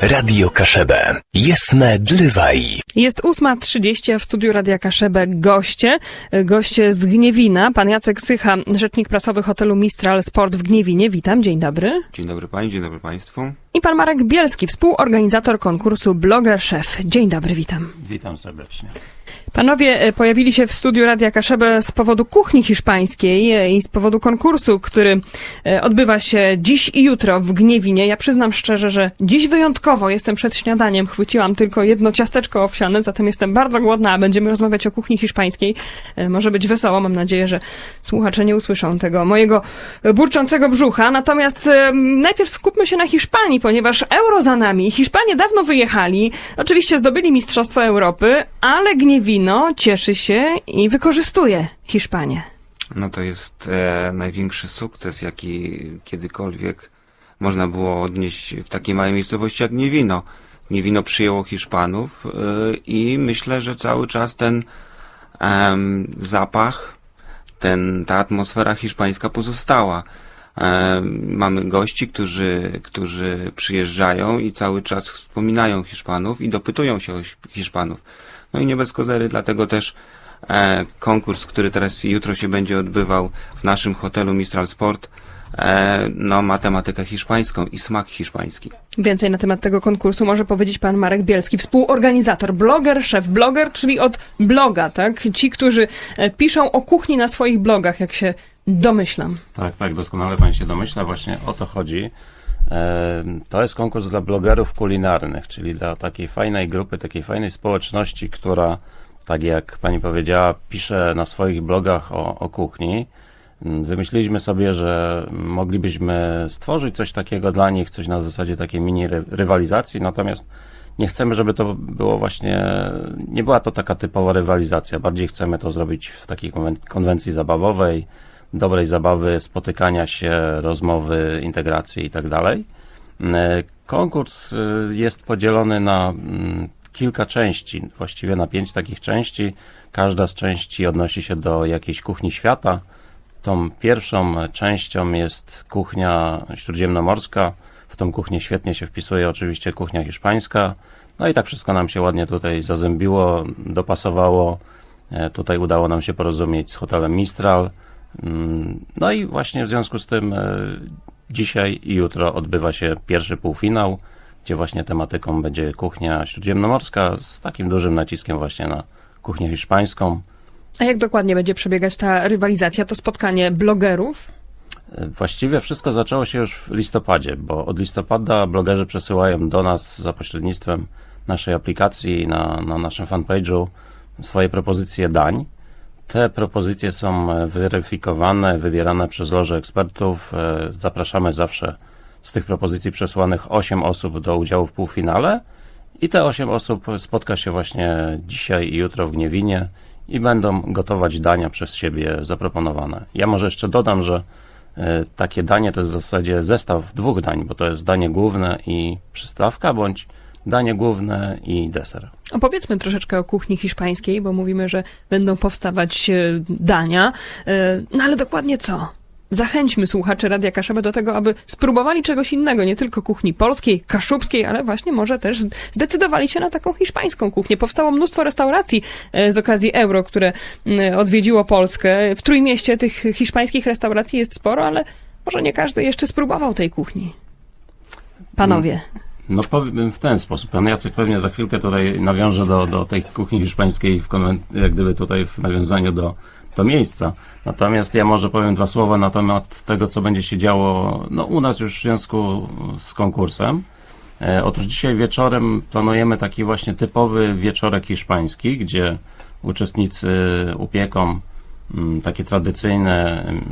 Radio Kaszebę. Jesme Dlywaj. Jest 8.30, a w studiu Radia Kaszebę goście. Goście z Gniewina. Pan Jacek Sycha, rzecznik prasowy hotelu Mistral Sport w Gniewinie. Witam, dzień dobry. Dzień dobry Pani, dzień dobry Państwu. I pan Marek Bielski, współorganizator konkursu Blogger Chef. Dzień dobry, witam. Witam serdecznie. Panowie e, pojawili się w studiu Radia Kaszebę z powodu kuchni hiszpańskiej e, i z powodu konkursu, który e, odbywa się dziś i jutro w Gniewinie. Ja przyznam szczerze, że dziś wyjątkowo jestem przed śniadaniem. Chwyciłam tylko jedno ciasteczko owsiane, zatem jestem bardzo głodna, a będziemy rozmawiać o kuchni hiszpańskiej. Może być wesoło. Mam nadzieję, że słuchacze nie usłyszą tego mojego burczącego brzucha. Natomiast najpierw skupmy się na Hiszpanii, ponieważ euro za nami. Hiszpanie dawno wyjechali. Oczywiście zdobyli Mistrzostwo Europy, ale Gniewino cieszy się i wykorzystuje Hiszpanię. No to jest e, największy sukces, jaki kiedykolwiek można było odnieść w takiej małej miejscowości jak Niewino. Niewino przyjęło Hiszpanów e, i myślę, że cały czas ten em, zapach, ten, ta atmosfera hiszpańska pozostała. Em, mamy gości, którzy, którzy przyjeżdżają i cały czas wspominają Hiszpanów i dopytują się o Hisz- Hiszpanów. No i nie bez kozery, dlatego też e, konkurs, który teraz jutro się będzie odbywał w naszym hotelu Mistral Sport, e, no ma tematykę hiszpańską i smak hiszpański. Więcej na temat tego konkursu może powiedzieć pan Marek Bielski, współorganizator, bloger, szef bloger, czyli od bloga, tak? Ci, którzy e, piszą o kuchni na swoich blogach, jak się domyślam. Tak, tak, doskonale Pan się domyśla, właśnie o to chodzi. To jest konkurs dla blogerów kulinarnych, czyli dla takiej fajnej grupy, takiej fajnej społeczności, która, tak jak Pani powiedziała, pisze na swoich blogach o, o kuchni. Mm, Wymyśliliśmy sobie, że moglibyśmy stworzyć coś takiego dla nich, coś na zasadzie takiej mini ry- rywalizacji, natomiast nie chcemy, żeby to było właśnie, nie była to taka typowa rywalizacja. Bardziej chcemy to zrobić w takiej konwen- konwencji zabawowej, dobrej zabawy, spotykania się, rozmowy, integracji i tak. E, Konkurs e, jest podzielony na mm, kilka części, właściwie na pięć takich części. Każda z części odnosi się do jakiejś kuchni świata. Tą pierwszą częścią jest kuchnia śródziemnomorska. W tą kuchnię świetnie się wpisuje oczywiście kuchnia hiszpańska. No i tak wszystko nam się ładnie tutaj zazębiło, dopasowało. E, Tutaj udało nam się porozumieć z hotelem Mistral. Mm, No i właśnie w związku z tym e, dzisiaj i jutro odbywa się pierwszy półfinał, gdzie właśnie tematyką będzie kuchnia śródziemnomorska z takim dużym naciskiem właśnie na kuchnię hiszpańską. A jak dokładnie będzie przebiegać ta rywalizacja, to spotkanie blogerów? E, Właściwie wszystko zaczęło się już w listopadzie, bo od listopada blogerzy przesyłają do nas za pośrednictwem naszej aplikacji na, na naszym fanpage'u swoje propozycje dań. Te propozycje są e, weryfikowane, wybierane przez loże ekspertów. E, Zapraszamy zawsze z tych propozycji przesłanych 8 osób do udziału w półfinale i te 8 osób spotka się właśnie dzisiaj i jutro w Gniewinie i będą gotować dania przez siebie zaproponowane. Ja może jeszcze dodam, że e, takie danie to jest w zasadzie zestaw dwóch dań, bo to jest danie główne i przystawka, bądź danie główne i deser. Opowiedzmy troszeczkę o kuchni hiszpańskiej, bo mówimy, że będą powstawać e, dania. E, No ale dokładnie co? Zachęćmy słuchaczy Radia Kaszebę do tego, aby spróbowali czegoś innego, nie tylko kuchni polskiej, kaszubskiej, ale właśnie może też zdecydowali się na taką hiszpańską kuchnię. Powstało mnóstwo restauracji e, z okazji euro, które m, odwiedziło Polskę. W Trójmieście tych hiszpańskich restauracji jest sporo, ale może nie każdy jeszcze spróbował tej kuchni. Panowie. No powiem w ten sposób. Pan Jacek pewnie za chwilkę tutaj nawiąże do, do tej kuchni hiszpańskiej, w jak gdyby tutaj w nawiązaniu do, do miejsca. Natomiast ja może powiem dwa słowa na temat tego, co będzie się działo no, u nas już w związku z konkursem. E, otóż dzisiaj wieczorem planujemy taki właśnie typowy wieczorek hiszpański, gdzie uczestnicy upieką mm, takie tradycyjne mm,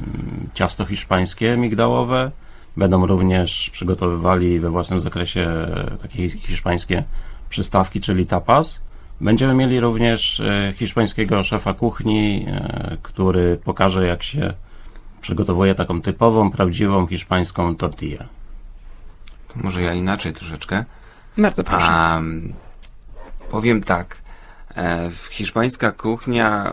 ciasto hiszpańskie migdałowe. Będą również przygotowywali we własnym zakresie e, takie hiszpańskie przystawki, czyli tapas. Będziemy mieli również e, hiszpańskiego szefa kuchni, e, który pokaże, jak się przygotowuje taką typową, prawdziwą hiszpańską tortillę. To może ja inaczej troszeczkę. Bardzo proszę. A, powiem tak. E, hiszpańska kuchnia,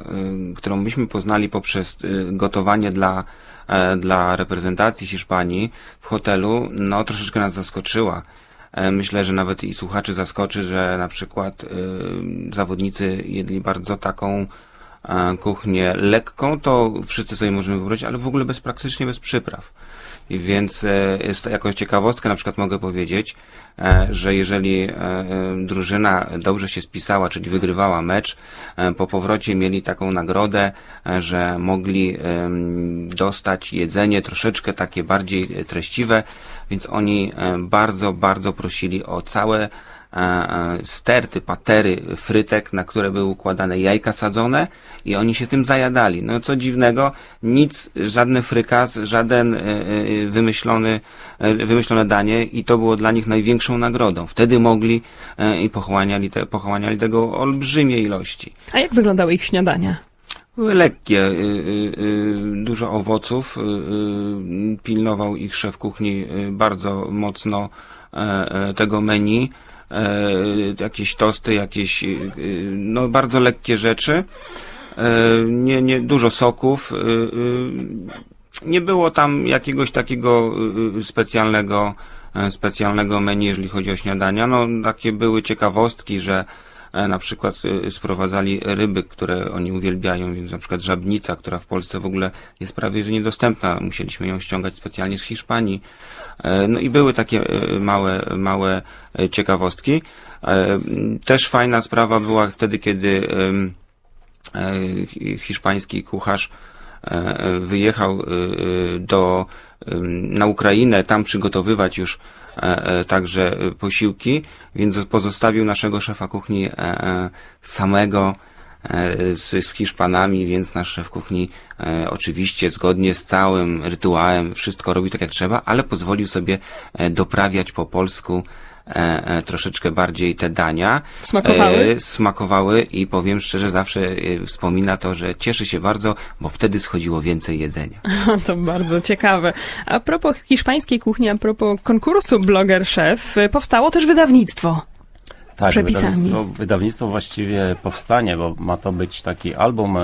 y, którą myśmy poznali poprzez y, gotowanie dla, e, dla reprezentacji Hiszpanii w hotelu, no troszeczkę nas zaskoczyła. E, Myślę, że nawet i słuchaczy zaskoczy, że na przykład y, zawodnicy jedli bardzo taką kuchnię lekką, to wszyscy sobie możemy wyobrazić, ale w ogóle bez praktycznie bez przypraw. Więc e, jest jako ciekawostkę na przykład mogę powiedzieć, e, że jeżeli e, drużyna dobrze się spisała, czyli wygrywała mecz, po powrocie mieli taką nagrodę, że mogli dostać jedzenie troszeczkę takie bardziej treściwe, więc oni bardzo, bardzo prosili o całe sterty, patery frytek, na które były układane jajka sadzone i oni się tym zajadali. No co dziwnego, nic, żadny frykaz, żaden e, e, wymyślony, e, wymyślone danie i to było dla nich największą nagrodą. Wtedy mogli e, i pochłaniali, te, pochłaniali tego olbrzymie ilości. A jak wyglądały ich śniadania? Były lekkie, dużo owoców, pilnował ich szef kuchni bardzo mocno e, e, tego menu, e, jakieś tosty, jakieś, y, no bardzo lekkie rzeczy, E, nie, nie, dużo soków, nie było tam jakiegoś takiego specjalnego, e, specjalnego menu, jeżeli chodzi o śniadania, no takie były ciekawostki, że E, na przykład y, sprowadzali ryby, które oni uwielbiają, więc na przykład żabnica, która w Polsce w ogóle jest prawie że niedostępna. Musieliśmy ją ściągać specjalnie z Hiszpanii. E, No i były takie e, małe, małe e, ciekawostki. E, Też fajna sprawa była wtedy, kiedy e, hiszpański kucharz e, e, wyjechał e, e, do, na Ukrainę, tam przygotowywać już e, e, także e, posiłki, więc pozostawił naszego szefa kuchni e, e, samego e, z, z Hiszpanami, więc nasz szef kuchni e, oczywiście zgodnie z całym rytuałem wszystko robi tak jak trzeba, ale pozwolił sobie e, doprawiać po polsku e, e, troszeczkę bardziej te dania. Smakowały? E, smakowały i powiem szczerze, zawsze wspomina to, że cieszy się bardzo, bo wtedy schodziło więcej jedzenia. To bardzo ciekawe. A propos hiszpańskiej kuchni, a propos konkursu Bloger Chef, powstało też wydawnictwo. z przepisami. Tak, Wydawnictwo, wydawnictwo właściwie powstanie, bo ma to być taki album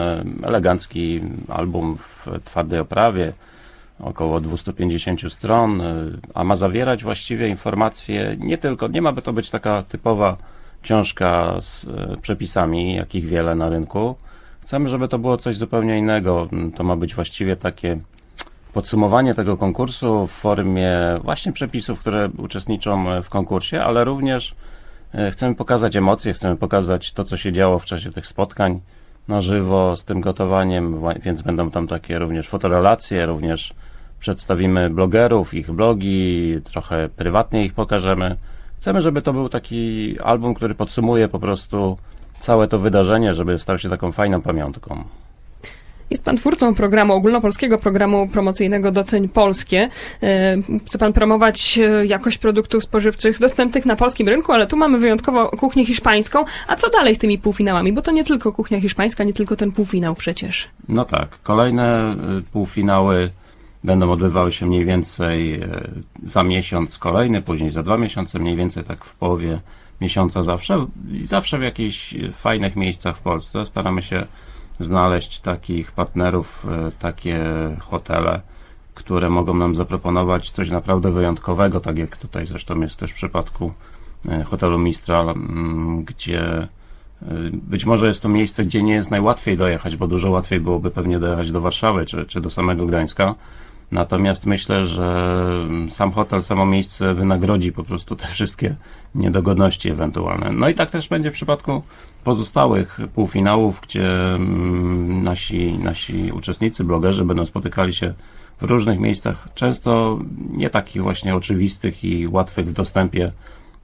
elegancki, album w twardej oprawie, około 250 stron, e, a ma zawierać właściwie informacje, nie tylko, nie ma by to być taka typowa książka z e, przepisami, jakich wiele na rynku. Chcemy, żeby to było coś zupełnie innego. To ma być właściwie takie podsumowanie tego konkursu w formie właśnie przepisów, które uczestniczą e, w konkursie, ale również chcemy pokazać emocje, chcemy pokazać to, co się działo w czasie tych spotkań na żywo z tym gotowaniem, więc będą tam takie również fotorelacje, również przedstawimy blogerów, ich blogi, trochę prywatnie ich pokażemy. Chcemy, żeby to był taki album, który podsumuje po prostu całe to wydarzenie, żeby stał się taką fajną pamiątką. Jest pan twórcą programu, ogólnopolskiego programu promocyjnego Doceń Polskie. E, Chce pan promować e, jakość produktów spożywczych dostępnych na polskim rynku, ale tu mamy wyjątkowo kuchnię hiszpańską. A co dalej z tymi półfinałami? Bo to nie tylko kuchnia hiszpańska, nie tylko ten półfinał przecież. No tak, kolejne y, półfinały będą odbywały się mniej więcej za miesiąc kolejny, później za dwa miesiące, mniej więcej tak w połowie miesiąca zawsze. I zawsze w jakichś fajnych miejscach w Polsce staramy się znaleźć takich partnerów, y, takie hotele, które mogą nam zaproponować coś naprawdę wyjątkowego, tak jak tutaj zresztą jest też w przypadku y, hotelu Mistral, mm, gdzie y, być może jest to miejsce, gdzie nie jest najłatwiej dojechać, bo dużo łatwiej byłoby pewnie dojechać do Warszawy czy, czy do samego Gdańska. Natomiast myślę, że sam hotel, samo miejsce wynagrodzi po prostu te wszystkie niedogodności ewentualne. No i tak też będzie w przypadku pozostałych półfinałów, gdzie mm, nasi, nasi uczestnicy, blogerzy będą spotykali się w różnych miejscach, często nie takich właśnie oczywistych i łatwych w dostępie,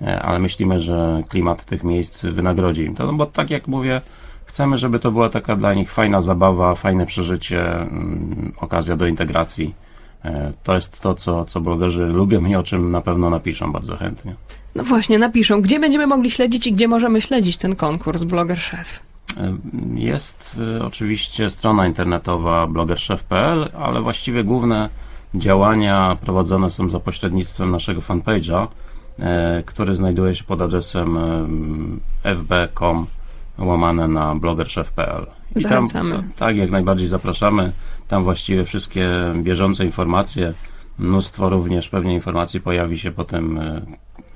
e, ale myślimy, że klimat tych miejsc wynagrodzi im to, no bo tak jak mówię, chcemy, żeby to była taka dla nich fajna zabawa, fajne przeżycie, mm, okazja do integracji. E, To jest to, co, co blogerzy lubią i o czym na pewno napiszą bardzo chętnie. No właśnie, napiszą, gdzie będziemy mogli śledzić i gdzie możemy śledzić ten konkurs Bloger Chef. E, Jest e, oczywiście strona internetowa blogerchef.pl, ale właściwie główne działania prowadzone są za pośrednictwem naszego fanpage'a, który znajduje się pod adresem fb.com łamane na blogerchef.pl. I tam, Zachęcamy. tak, jak najbardziej zapraszamy. Tam właściwie wszystkie bieżące informacje, mnóstwo również pewnie informacji pojawi się potem e,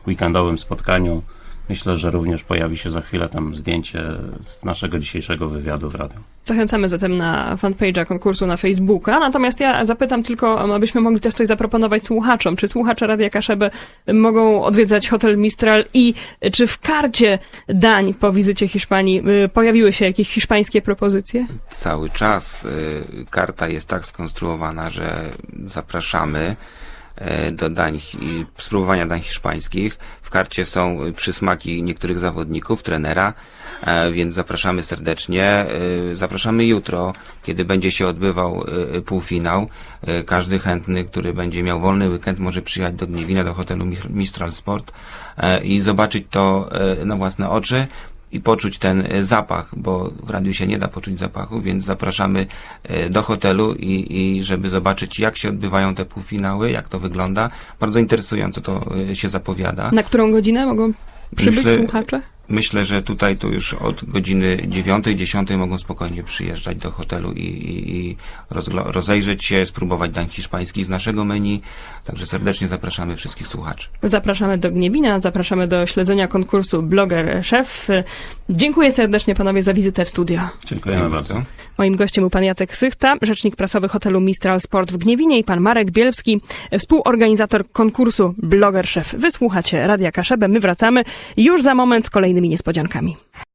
weekendowym spotkaniu. Myślę, że również pojawi się za chwilę tam zdjęcie z naszego dzisiejszego wywiadu w radiu. Zachęcamy zatem na fanpage'a konkursu na Facebooka. Natomiast ja zapytam tylko, abyśmy mogli też coś zaproponować słuchaczom. Czy słuchacze Radia Kaszebę mogą odwiedzać hotel Mistral i czy w karcie dań po wizycie Hiszpanii y, pojawiły się jakieś hiszpańskie propozycje? Cały czas y, karta jest tak skonstruowana, że zapraszamy do dań spróbowania dań hiszpańskich. W karcie są przysmaki niektórych zawodników, trenera, e, więc zapraszamy serdecznie. Y, Zapraszamy jutro, kiedy będzie się odbywał półfinał. Każdy chętny, który będzie miał wolny weekend, może przyjechać do Gniewina, do hotelu Mistral Sport e, i zobaczyć to e, na własne oczy i poczuć ten e, zapach, bo w radiu się nie da poczuć zapachu, więc zapraszamy e, do hotelu i, i żeby zobaczyć, jak się odbywają te półfinały, jak to wygląda. Bardzo interesująco to e, się zapowiada. Na którą godzinę mogą przybyć Myślę- słuchacze? Myślę, że tutaj to już od godziny 9, 10 mogą spokojnie przyjeżdżać do hotelu i, i, i rozejrzeć się, spróbować dań hiszpańskich z naszego menu. Także serdecznie zapraszamy wszystkich słuchaczy. Zapraszamy do Gniewina, zapraszamy do śledzenia konkursu Bloger Szef. Dziękuję serdecznie panowie za wizytę w studio. Dziękujemy bardzo. Moim gościem był pan Jacek Sychta, rzecznik prasowy hotelu Mistral Sport w Gniewinie i pan Marek Bielski, współorganizator konkursu Bloger Szef. Wysłuchacie Radia Kaszebę, my wracamy już za moment z kolejnymi niespodziankami.